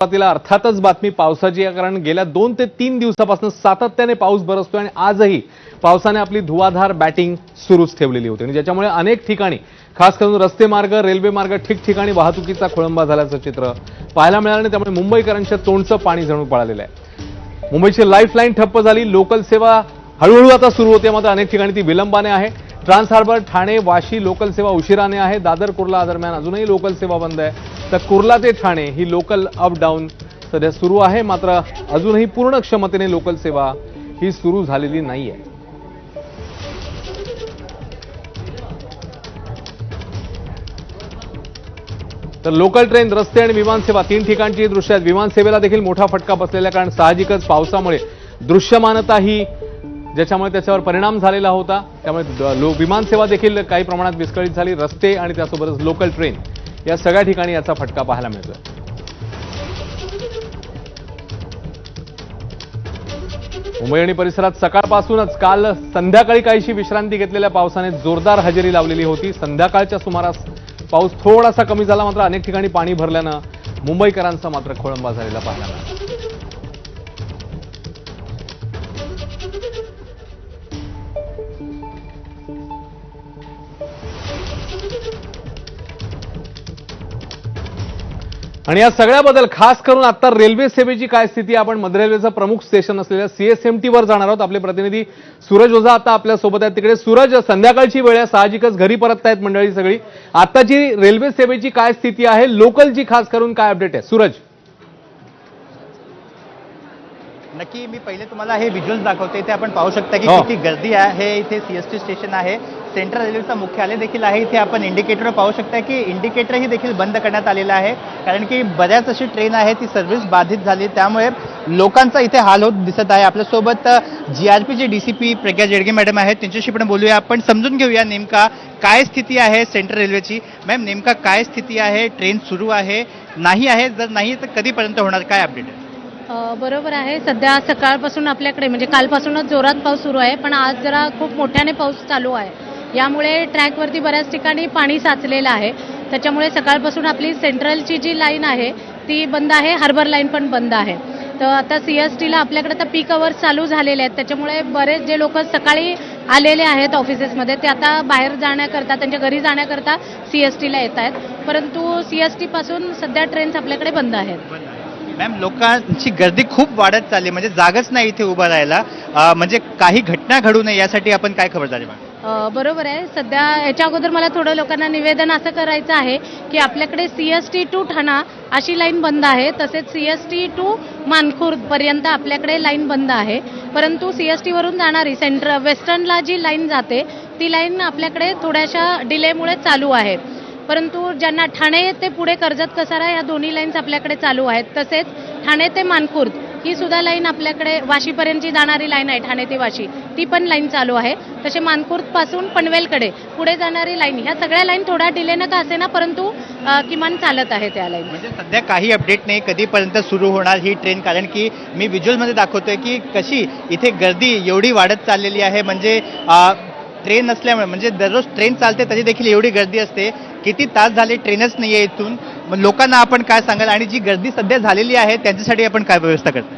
सुरुवातीला अर्थातच बातमी पावसाची आहे कारण गेल्या दोन ते तीन दिवसापासून सातत्याने पाऊस बरसतोय आणि आजही पावसाने आपली धुवाधार बॅटिंग सुरूच ठेवलेली होती. आणि ज्याच्यामुळे अनेक ठिकाणी खास करून रस्ते मार्ग रेल्वे मार्ग ठिकठिकाणी वाहतुकीचा खोळंबा झाल्याचं चित्र पाहायला मिळालं आणि त्यामुळे मुंबईकरांच्या तोंडचं पाणी जणू पळालेलं आहे. मुंबईची लाईफ लाईन ठप्प झाली लोकल सेवा हळूहळू आता सुरू होते मात्र अनेक ठिकाणी ती विलंबाने आहे. Trans harbour Thane Vashi local सेवा उशिराने आहे. दादर कुर्ला दरम्यान अजूनही लोकल सेवा बंद आहे. तर कुर्ला ते ठाणे ही लोकल अप डाऊन सध्या सुरू आहे. मात्र अजूनही पूर्ण क्षमतेने लोकल सेवा ही सुरू झालेली नाही आहे तर लोकल ट्रेन रस्ते आणि विमानसेवा तीन ठिकाणची दृश्य आहेत. विमानसेवेला देखील मोठा फटका बसलेला आहे कारण साहजिकच पावसामुळे दृश्यमानता ही ज्याच्यामुळे त्याच्यावर परिणाम झालेला होता. त्यामुळे लो विमानसेवा देखील काही प्रमाणात विस्कळीत झाली. रस्ते आणि त्यासोबतच लोकल ट्रेन या सगळ्या ठिकाणी याचा फटका पाहायला मिळतोय. मुंबई आणि परिसरात सकाळपासूनच काल संध्याकाळी काहीशी विश्रांती घेतलेल्या पावसाने जोरदार हजेरी लावलेली होती. संध्याकाळच्या सुमारास पाऊस थोडासा कमी झाला मात्र अनेक ठिकाणी पाणी भरल्यानं मुंबईकरांचा मात्र खोळंबा झालेला पाहायला मिळाला. आणि या सगळ्याबद्दल खास करून आता रेल्वे सेवेची काय स्थिती? आपण मध्य रेल्वेचं प्रमुख स्टेशन असलेल्या सीएसएमटी वर जाणार आहोत. आपले प्रतिनिधी सूरज ओझा आता आपल्यासोबत आहेत. तिकडे सूरज संध्याकाळची वेळ आहे. साहजिकच घरी परततायत मंडळी सगळी. आताची रेल्वे सेवेची काय स्थिती आहे? लोकलची खास करून काय अपडेट आहे? सूरज. नक्की मी पहिले तुम्हाला हे व्हिज्युअल्स दाखवते. इथे आपण पाहू शकता की हो. किती गर्दी आहे. इथे सीएसटी स्टेशन आहे. सेंट्रल रेल्वेचं मुख्यालय देखील आहे. इथे आपण इंडिकेटर पाहू शकता की इंडिकेटरही देखील बंद करण्यात आलेलं आहे. कारण की बऱ्याच अशी ट्रेन आहे ती सर्व्हिस बाधित झाली. त्यामुळे लोकांचा इथे हाल होत दिसत आहे. आपल्यासोबत जी आर पीचे D C P Pradnya Jedge madam आहेत. त्यांच्याशी पण बोलूया. आपण समजून घेऊया नेमका काय स्थिती आहे सेंट्रल रेल्वेची. मॅम नेमका काय स्थिती आहे? ट्रेन सुरू आहे नाही आहे? जर नाही तर कधीपर्यंत होणार? काय अपडेट आहे? बरोबर आहे. सध्या सकाळपासून आपल्याकडे म्हणजे कालपासूनच जोरात पाऊस सुरू आहे. पण आज जरा खूप मोठ्याने पाऊस चालू आहे. यामुळे ट्रॅकवरती बऱ्याच ठिकाणी पाणी साचलेलं आहे. त्याच्यामुळे सकाळपासून आपली सेंट्रलची जी लाईन आहे ती बंद आहे हार्बर लाईन पण बंद आहे. तर आता सी एस टीला आपल्याकडे तर पीक अवर्स चालू झालेले आहेत. त्याच्यामुळे बरेच जे लोक सकाळी आलेले आहेत ऑफिसेसमध्ये ते आता बाहेर जाण्याकरता त्यांच्या घरी जाण्याकरता सी एस टीला येत आहेत. परंतु सी एस टीपासून सध्या ट्रेन्स आपल्याकडे बंद आहेत. मॅम लोकांची गर्दी खूप वाढत चालली म्हणजे जागच नाही इथे उभं राहायला. म्हणजे काही घटना घडू नये यासाठी आपण काय खबरदारी मॅम बरोबर आहे. सध्या याच्या अगोदर मला थोडं लोकांना निवेदन असं करायचं आहे की आपल्याकडे C S T to Thane अशी लाईन बंद आहे. तसेच सी एस टी टू मानखुर्दपर्यंत आपल्याकडे लाईन बंद आहे. परंतु सी एस टीवरून जाणारी सेंट्र वेस्टर्नला जी लाईन जाते ती लाईन आपल्याकडे थोड्याशा डिलेमुळे चालू आहे. परंतु ज्यांना ठाणे ते पुढे कर्जत कसारा या दोन्ही लाईन्स आपल्याकडे चालू आहेत. तसेच ठाणे ते मानखुर्द. ही सुद्धा लाईन आपल्याकडे वाशीपर्यंतची जाणारी लाईन आहे ठाणे ते वाशी. ती पण लाईन चालू आहे. तसे मानखुर्द पनवेलकडे पुढे जाणारी लाईन ह्या सगळ्या लाईन थोडा डिले न का असेना परंतु किमान चालत आहे त्या लाईन. म्हणजे सध्या काही अपडेट नाही कधीपर्यंत सुरू होणार ही ट्रेन कारण की मी व्हिज्युअलमध्ये दाखवतोय की कशी इथे गर्दी एवढी वाढत चाललेली आहे. म्हणजे ट्रेन नसल्यामुळे म्हणजे दररोज ट्रेन चालते तरी देखील एवढी गर्दी असते. किती तास झाले ट्रेनच नाही आहे इथून. मग लोकांना आपण काय सांगाल? आणि जी गर्दी सध्या झालेली आहे त्यांच्यासाठी आपण काय व्यवस्था करतो?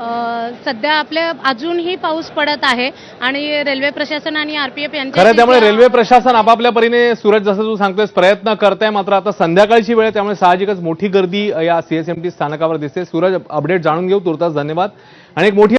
अ, सध्या आपल्या अजूनही पाऊस पडत आहे आणि रेल्वे प्रशासन आणि आरपीएफ यांच्या खरं त्यामुळे रेल्वे प्रशासन आपापल्या परीने सूरज जसं तू सांगतोयस प्रयत्न करताय मात्र आता संध्याकाळची वेळ आहे, त्यामुळे साहजिकच मोठी गर्दी या सीएसएमटी स्थानकावर दिसते. सूरज अपडेट जाणून घेऊ. तुर्तास धन्यवाद. आणि एक मोठी